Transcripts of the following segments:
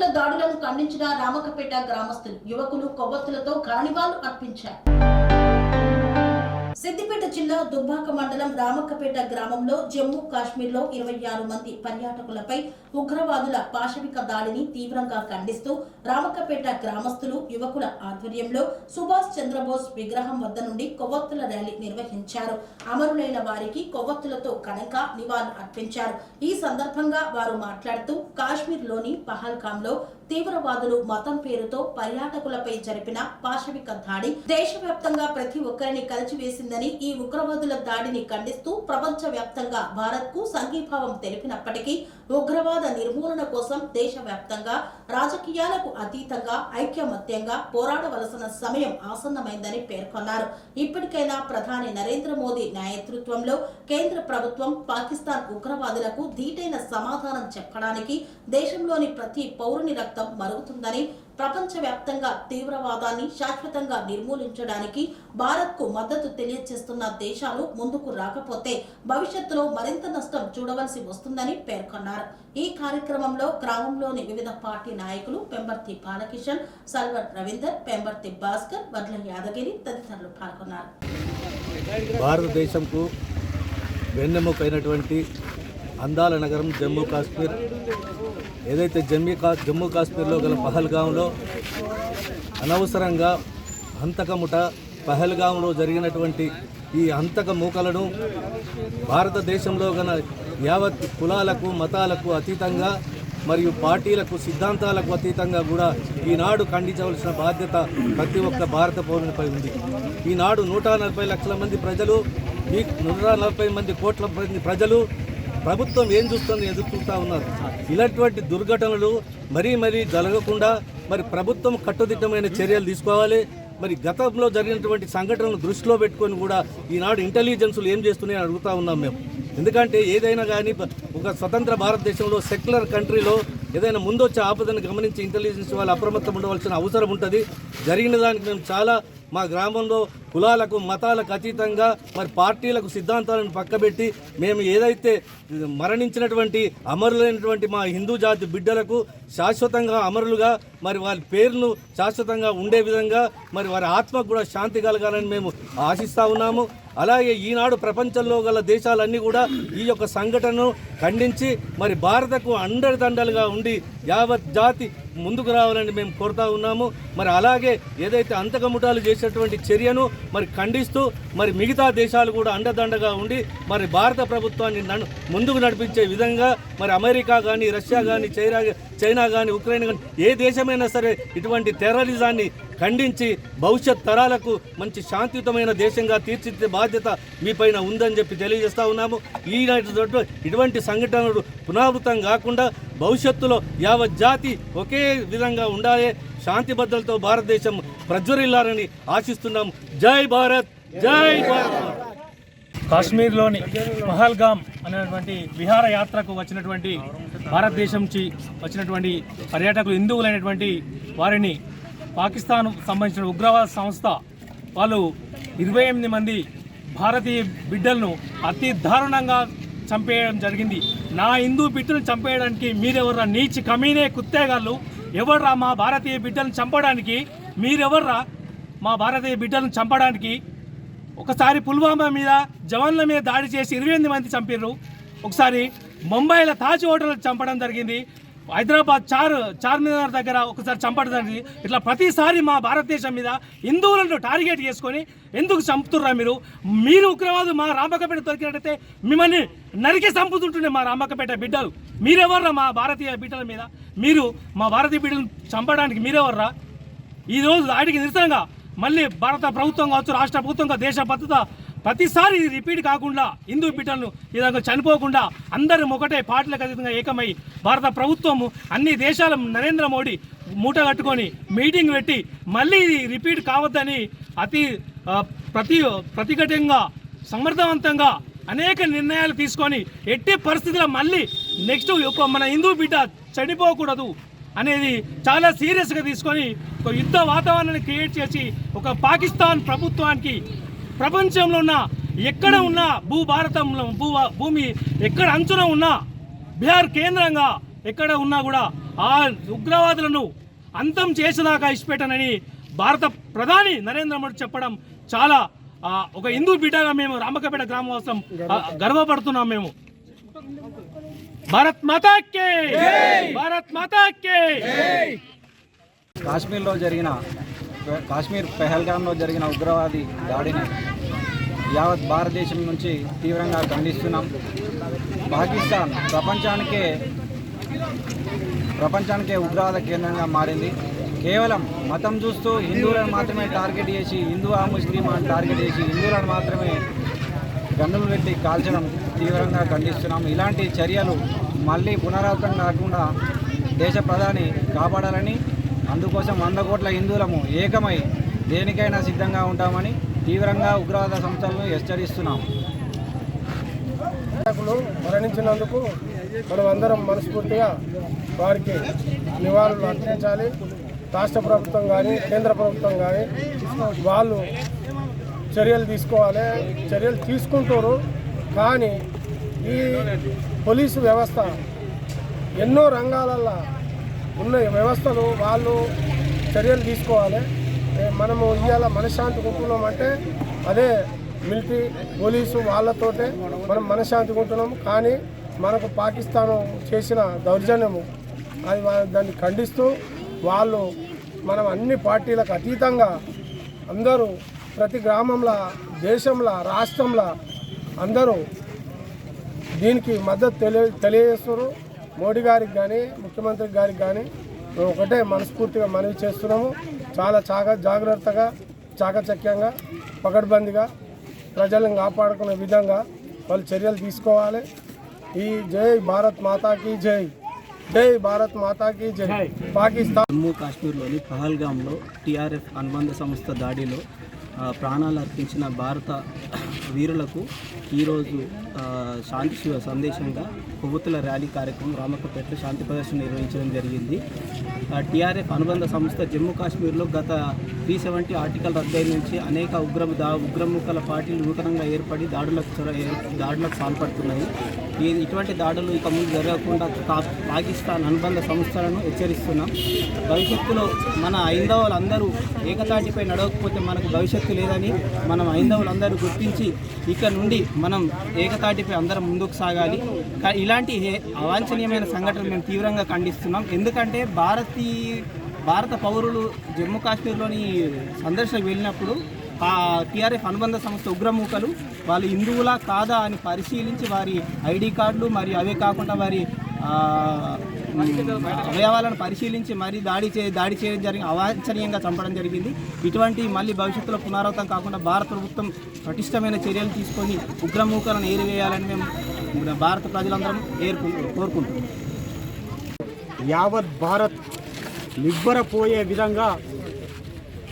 ఉగ్రవాదుల దాడులను ఖండించిన రామకపేట గ్రామస్తులు యువకులు కొవ్వొత్తులతో ఘననివాళులు అర్పించారు. సిద్దిపేట జిల్లా దుబ్బాక మండలం రామక్కపేట గ్రామంలో జమ్మూ కాశ్మీర్లో ఇరవై ఆరు మంది పర్యాటకులపై ఉగ్రవాదుల పాశవిక దాడిని తీవ్రంగా ఖండిస్తూ రామక్కపేట గ్రామస్తులు యువకుల ఆధ్వర్యంలో సుభాష్ చంద్రబోస్ విగ్రహం వద్ద నుండి కొవ్వొత్తుల ర్యాలీ నిర్వహించారు. అమరులైన వారికి కొవ్వొత్తులతో కనక నివాళులు అర్పించారు ఈ సందర్భంగా వారు మాట్లాడుతూ కాశ్మీర్లోని లోని తీవ్రవాదులు మతం పేరుతో పర్యాటకులపై జరిపిన పాశవిక దాడి దేశవ్యాప్తంగా ప్రతి ఒక్కరిని కలిచివేసిందని ఈ ఉగ్రవాదుల దాడిని ఖండిస్తూ ప్రపంచ వ్యాప్తంగా భారత్కు సంఘీభావం తెలిపినప్పటికీ ఉగ్రవాద నిర్మూలన కోసం దేశవ్యాప్తంగా రాజకీయాలకు అతీతంగా ఐక్యమత్యంగా పోరాడవలసిన సమయం ఆసన్నమైందని పేర్కొన్నారు. ఇప్పటికైనా ప్రధాని నరేంద్ర మోదీ నేతృత్వంలో కేంద్ర ప్రభుత్వం పాకిస్తాన్ ఉగ్రవాదులకు ధీటైన సమాధానం చెప్పడానికి దేశంలోని ప్రతి పౌరుని రక్తం మరుగుతుందని ప్రపంచవ్యాప్తంగా తీవ్రవాదాన్ని శాశ్వతంగా నిర్మూలించడానికి భారత్కు మద్దతు తెలియజేస్తున్న దేశాలు ముందుకు రాకపోతే భవిష్యత్తులో మరింత నష్టం చూడవలసి వస్తుందని పేర్కొన్నారు. ఈ కార్యక్రమంలో గ్రామంలోని వివిధ పార్టీ నాయకులు పెంబర్తి బాలకిషన్ సల్వర్ రవీందర్ పెంబర్తి భాస్కర్ వడ్ల యాదగిరి తదితరులు పాల్గొన్నారు. భారతదేశంకు వెన్నెముకైనటువంటి అందాల నగరం జమ్మూ కాశ్మీర్ ఏదైతే జమ్మీ కా జమ్మూ కాశ్మీర్లో గల పహల్గాంలో అనవసరంగా హంతకముట పహల్గాంలో జరిగినటువంటి ఈ హంతక మూకలను భారతదేశంలో గల యావత్ కులాలకు మతాలకు అతీతంగా మరియు పార్టీలకు సిద్ధాంతాలకు అతీతంగా కూడా ఈనాడు ఖండించవలసిన బాధ్యత ప్రతి ఒక్క భారత పౌరునిపై ఉంది. ఈనాడు నూట నలభై లక్షల మంది ప్రజలు ఈ నూట నలభై మంది కోట్ల మంది ప్రజలు ప్రభుత్వం ఏం చూస్తుంది ఎదురు చూస్తూ ఉన్నారు. ఇలాంటి దుర్ఘటనలు మరీ మరీ జరగకుండా మరి ప్రభుత్వం కట్టుదిట్టమైన చర్యలు తీసుకోవాలి. మరి గతంలో జరిగినటువంటి సంఘటనలు దృష్టిలో పెట్టుకొని కూడా ఈనాడు ఇంటెలిజెన్సులు ఏం చేస్తున్నాయని అడుగుతా ఉన్నాం మేము. ఎందుకంటే ఏదైనా కానీ ఒక స్వతంత్ర భారతదేశంలో సెక్యులర్ కంట్రీలో ఏదైనా ముందొచ్చే ఆపదను గమనించి ఇంటెలిజెన్స్ వాళ్ళు అప్రమత్తం ఉండవలసిన అవసరం ఉంటుంది. జరిగిన దానికి మేము చాలా మా గ్రామంలో కులాలకు మతాలకు అతీతంగా మరి పార్టీలకు సిద్ధాంతాలను పక్కబెట్టి మేము ఏదైతే మరణించినటువంటి అమరులైనటువంటి మా హిందూ జాతి బిడ్డలకు శాశ్వతంగా అమరులుగా మరి వారి పేరును శాశ్వతంగా ఉండే విధంగా మరి వారి ఆత్మకు కూడా శాంతి కలగాలని మేము ఆశిస్తా ఉన్నాము. అలాగే ఈనాడు ప్రపంచంలో గల దేశాలన్నీ కూడా ఈ యొక్క సంఘటనను ఖండించి మరి భారతకు అండదండలుగా ఉండి యావత్ జాతి ముందుకు రావాలని మేము కోరుతా ఉన్నాము. మరి అలాగే ఏదైతే అంతకముఠాలు చేసేటువంటి చర్యను మరి ఖండిస్తూ మరి మిగతా దేశాలు కూడా అండదండగా ఉండి మరి భారత ప్రభుత్వాన్ని నన్ను ముందుకు నడిపించే విధంగా మరి అమెరికా కానీ రష్యా కానీ చైనా చైనా కానీ ఉక్రెయిన్ కానీ ఏ దేశమైనా సరే ఇటువంటి టెర్రరిజాన్ని ఖండించి భవిష్యత్ తరాలకు మంచి శాంతియుతమైన దేశంగా తీర్చిదిద్దే బాధ్యత మీపైన ఉందని చెప్పి తెలియజేస్తా ఉన్నాము. ఈనాటి ఇటువంటి సంఘటనలు పునరావృతం కాకుండా భవిష్యత్తులో యావత్ జాతి ఒకే విధంగా ఉండాలి. శాంతి భద్రతతో భారతదేశం ప్రజ్వరిల్లాలని ఆశిస్తున్నాము. జై భారత్! జై భారత్! కాశ్మీర్లోని పహల్గామ్ అనేటువంటి విహారయాత్రకు వచ్చినటువంటి భారతదేశం నుంచి వచ్చినటువంటి పర్యాటకులు హిందువులైనటువంటి వారిని పాకిస్తాన్ సంబంధించిన ఉగ్రవాద సంస్థ వాళ్ళు ఇరవై ఎనిమిది మంది భారతీయ బిడ్డలను అతి దారుణంగా చంపేయడం జరిగింది. నా హిందూ బిడ్డను చంపేయడానికి మీరెవర్రా? నీచి కమీనే కుత్తేగాళ్ళు. ఎవర్రా మా భారతీయ బిడ్డలను చంపడానికి? మీరెవర్రా మా భారతీయ బిడ్డలను చంపడానికి? ఒకసారి పుల్వామా మీద జవాన్ల మీద దాడి చేసి ఇరవై ఎనిమిది మంది చంపారు ఒకసారి ముంబైలో తాజ్ హోటల్ చంపడం జరిగింది. హైదరాబాద్ చార్ చార్మినార్ దగ్గర ఒకసారి చంపడం జరిగింది ఇట్లా ప్రతిసారి మా భారతదేశం మీద హిందువులను టార్గెట్ చేసుకొని ఎందుకు చంపుతుర్రా మీరు? మీరు ఉగ్రవాదు మా రామకపేట దొరికినట్టయితే మిమ్మల్ని నరికి చంపుతుంటుండే మా రామకపేట బిడ్డలు. మీరెవర్రా మా భారతీయ బిడ్డల మీద? మీరు మా భారతీయ బిడ్డలను చంపడానికి మీరెవర్రా? ఈ రోజు దాడికి నిరసనగా మళ్ళీ భారత ప్రభుత్వం కావచ్చు రాష్ట్ర ప్రభుత్వం కావచ్చు, దేశ భద్రత ప్రతిసారి ఇది రిపీట్ కాకుండా హిందూ బిడ్డలను ఈ విధంగా చనిపోకుండా అందరం ఒకటే పార్టీలకు అతీతంగా ఏకమై భారత ప్రభుత్వము అన్ని దేశాల నరేంద్ర మోడీ మూట కట్టుకొని మీటింగ్ పెట్టి మళ్ళీ ఇది రిపీట్ కావద్దని అతి ప్రతి ప్రతిఘటంగా సమర్థవంతంగా అనేక నిర్ణయాలు తీసుకొని ఎట్టి పరిస్థితుల్లో మళ్ళీ నెక్స్ట్ మన హిందూ బిడ్డ చనిపోకూడదు అనేది చాలా సీరియస్గా తీసుకొని ఒక యుద్ధ వాతావరణాన్ని క్రియేట్ చేసి ఒక పాకిస్తాన్ ప్రభుత్వానికి ప్రపంచంలో ఉన్న ఎక్కడ ఉన్న భూ భారతంలో భూ భూమి ఎక్కడ అంచున ఉన్నా బీహార్ కేంద్రంగా ఎక్కడ ఉన్నా కూడా ఆ ఉగ్రవాదులను అంతం చేసేదాకా ఇచ్చిపెట్టనని భారత ప్రధాని నరేంద్ర మోడీ చెప్పడం చాలా ఒక హిందూ బిడ్డగా మేము రామకపేట గ్రామవాసం గర్వపడుతున్నాం మేము. భారత్ మాతాకే భారత్ మాతాకే కాశ్మీర్లో జరిగిన కాశ్మీర్ పెహల్గామ్లో జరిగిన ఉగ్రవాది దాడిని యావత్ భారతదేశం నుంచి తీవ్రంగా ఖండిస్తున్నాం. పాకిస్తాన్ ప్రపంచానికే ప్రపంచానికే ఉగ్రవాద కేంద్రంగా మారింది. కేవలం మతం చూస్తూ హిందువులను మాత్రమే టార్గెట్ చేసి హిందూ ఆ ముస్లిం అని టార్గెట్ చేసి హిందువులను మాత్రమే గన్నులు పెట్టి కాల్చడం తీవ్రంగా ఖండిస్తున్నాం. ఇలాంటి చర్యలు మళ్ళీ పునరావృతం కాకుండా దేశ ప్రధాని కాపాడాలని అందుకోసం వంద కోట్ల హిందువులము ఏకమై దేనికైనా సిద్ధంగా ఉంటామని తీవ్రంగా ఉగ్రవాద సంస్థలను హెచ్చరిస్తున్నాం మరణించినందుకు మనం అందరం మనస్ఫూర్తిగా వారికి నివాళులు అర్పించాలి. రాష్ట్ర ప్రభుత్వం కానీ కేంద్ర ప్రభుత్వం కానీ వాళ్ళు చర్యలు తీసుకోవాలి. చర్యలు తీసుకుంటారు కానీ ఈ పోలీసు వ్యవస్థ ఎన్నో రంగాలల్లో ఉన్న వ్యవస్థలు వాళ్ళు చర్యలు తీసుకోవాలి. అంటే మనము ఇవాళ మనశ్శాంతి ఉంటున్నాం అంటే అదే మిలిటరీ పోలీసు వాళ్ళతోటే మనం మనశ్శాంతి ఉంటున్నాం. కానీ మనకు పాకిస్తాన్ చేసిన దౌర్జన్యము అది దాన్ని ఖండిస్తూ వాళ్ళు మనం అన్ని పార్టీలకు అతీతంగా అందరూ ప్రతి గ్రామంలో దేశంలో రాష్ట్రంలో అందరూ దీనికి మద్దతు తెలియ తెలియజేస్తున్నారు. మోడీ గారికి కానీ ముఖ్యమంత్రి గారికి కానీ మేము ఒకటే మనస్ఫూర్తిగా మనవి చేస్తున్నాము. చాలా చాగా జాగ్రత్తగా చాకచక్యంగా పకడ్బందీగా ప్రజలను కాపాడుకునే విధంగా వాళ్ళు చర్యలు తీసుకోవాలి. ఈ జై భారత్ మాతాకి జై. జై భారత్ మాతాకి జై. పాకిస్తాన్ జమ్మూ కాశ్మీర్లోని పహల్గాంలో టీఆర్ఎఫ్ అనుబంధ సంస్థ దాడిలో ప్రాణాలు అర్పించిన భారత వీరులకు ఈరోజు శాంతి శివ సందేశంగా కొవ్వొత్తుల ర్యాలీ కార్యక్రమం రామకపేటలో శాంతి ప్రదర్శన నిర్వహించడం జరిగింది. టీఆర్ఎఫ్ అనుబంధ సంస్థ జమ్మూ కాశ్మీర్లో గత త్రీ సెవెంటీ ఆర్టికల్ రద్దయి నుంచి అనేక ఉగ్ర దా ఉగ్రముఖల పార్టీలు నూతనంగా ఏర్పడి దాడులకు దాడులకు పాల్పడుతున్నాయి. ఇటువంటి దాడులు ఇక ముందు జరగకుండా పాకిస్తాన్ అనుబంధ సంస్థలను హెచ్చరిస్తున్నాం. భవిష్యత్తులో మన ఐందవులందరూ ఏకతాటిపై నడవకపోతే మనకు భవిష్యత్తు లేదని మనం ఐందవులందరూ గుర్తించి ఇక నుండి మనం ఏకతాటిపై అందరం ముందుకు సాగాలి. ఇలా ఇలాంటి అవాంఛనీయమైన సంఘటనలు మేము తీవ్రంగా ఖండిస్తున్నాం. ఎందుకంటే భారతీ భారత పౌరులు జమ్మూ కాశ్మీర్లోని సందర్శనకు వెళ్ళినప్పుడు ఆ టీఆర్ఎఫ్ అనుబంధ సంస్థ ఉగ్రమూకలు వాళ్ళు హిందువులా కాదా అని పరిశీలించి వారి ఐడి కార్డులు మరియు అవే కాకుండా వారి అవయవాలను పరిశీలించి మరీ దాడి చే దాడి చేయడం జరిగి అవాంఛనీయంగా చంపడం జరిగింది. ఇటువంటి మళ్ళీ భవిష్యత్తులో పునరావృతం కాకుండా భారత ప్రభుత్వం పటిష్టమైన చర్యలు తీసుకొని ఉగ్రమూకలను ఏరివేయాలని మేము భారత ప్రజలందరం ఏర్కొ కోరుకుంటున్నాం. యావత్ భారత్ నిబ్బరపోయే విధంగా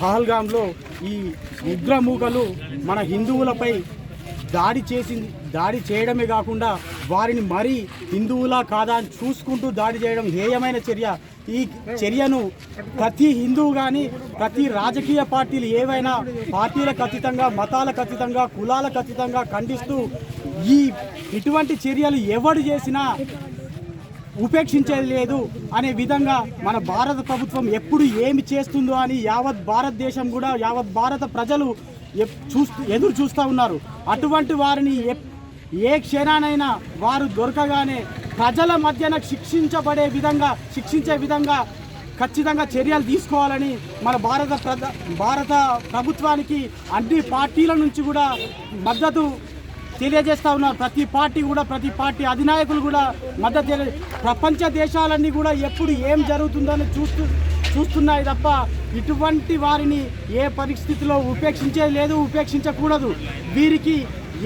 పహల్గాంలో ఈ ఉగ్రమూకలు మన హిందువులపై దాడి చేసి దాడి చేయడమే కాకుండా వారిని మరీ హిందువులా కాదా అని చూసుకుంటూ దాడి చేయడం హేయమైన చర్య. ఈ చర్యను ప్రతి హిందువు కానీ ప్రతి రాజకీయ పార్టీలు ఏవైనా పార్టీలకు అతీతంగా మతాలకు అతీతంగా కులాలకు అతీతంగా ఖండిస్తూ ఈ ఇటువంటి చర్యలు ఎవడు చేసినా ఉపేక్షించేది లేదు అనే విధంగా మన భారత ప్రభుత్వం ఎప్పుడు ఏమి చేస్తుందో అని యావత్ భారతదేశం కూడా యావత్ భారత ప్రజలు ఎప్- చూస్తూ ఎదురు చూస్తూ ఉన్నారు. అటువంటి వారిని ఏ క్షణానైనా వారు దొరకగానే ప్రజల మధ్యన శిక్షించబడే విధంగా శిక్షించే విధంగా ఖచ్చితంగా చర్యలు తీసుకోవాలని మన భారత ప్రధ భారత ప్రభుత్వానికి అన్ని పార్టీల నుంచి కూడా మద్దతు తెలియజేస్తా ఉన్నారు. ప్రతి పార్టీ కూడా ప్రతి పార్టీ అధినాయకులు కూడా మద్దతు ప్రపంచ దేశాలన్నీ కూడా ఎప్పుడు ఏం జరుగుతుందని చూస్తూ చూస్తున్నాయి తప్ప ఇటువంటి వారిని ఏ పరిస్థితిలో ఉపేక్షించేది లేదు ఉపేక్షించకూడదు. వీరికి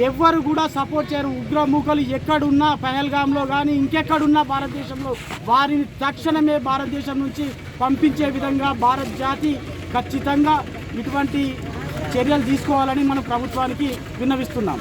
ఎవ్వరు కూడా సపోర్ట్ చేయరు. ఉగ్రమూకలు ఎక్కడున్నా పహల్గామ్లో కానీ ఇంకెక్కడున్నా భారతదేశంలో వారిని తక్షణమే భారతదేశం నుంచి పంపించే విధంగా భారత్ జాతి ఖచ్చితంగా ఇటువంటి చర్యలు తీసుకోవాలని మనం ప్రభుత్వానికి విన్నవిస్తున్నాం.